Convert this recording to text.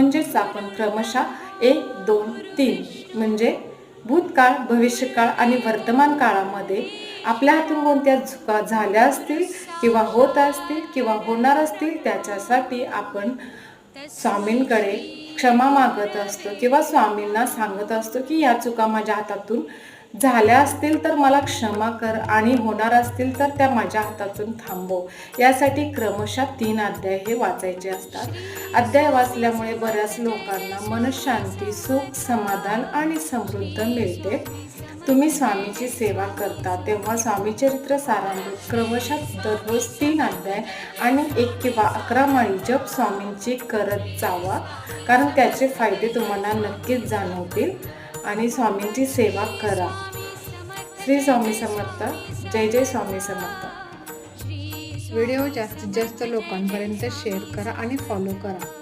म्हणजेच आपण क्रमशः एक दोन तीन म्हणजे भूतकाळ भविष्यकाळ आणि वर्तमान काळामध्ये आपल्या हातून कोणत्या चुका झाल्या असतील किंवा होत असतील किंवा होणार असतील त्याच्यासाठी आपण स्वामींकडे क्षमा मागत असतो किंवा स्वामींना सांगत असतो की या चुका माझ्या हातातून झाल्या असतील तर मला क्षमा कर आणि होणार असतील तर त्या माझ्या हातातून थांबव. यासाठी क्रमशः तीन अध्याय हे वाचायचे असतात. अध्याय वाचल्यामुळे बऱ्याच लोकांना मनशांती सुख समाधान आणि समृद्ध मिळते. तुम्ही स्वामीची सेवा करता तेव्हा स्वामी चरित्र सारामृत क्रमशः दररोज तीन अध्याय आणि एक किंवा अकरा माळी जप स्वामींची करत जावा कारण त्याचे फायदे तुम्हाला नक्कीच जाणवतील. आणि स्वामींची सेवा करा. श्री स्वामी समर्थ जय जय स्वामी समर्थ. व्हिडिओ जास्तीत जास्त लोकांपर्यंत शेअर करा आणि फॉलो करा.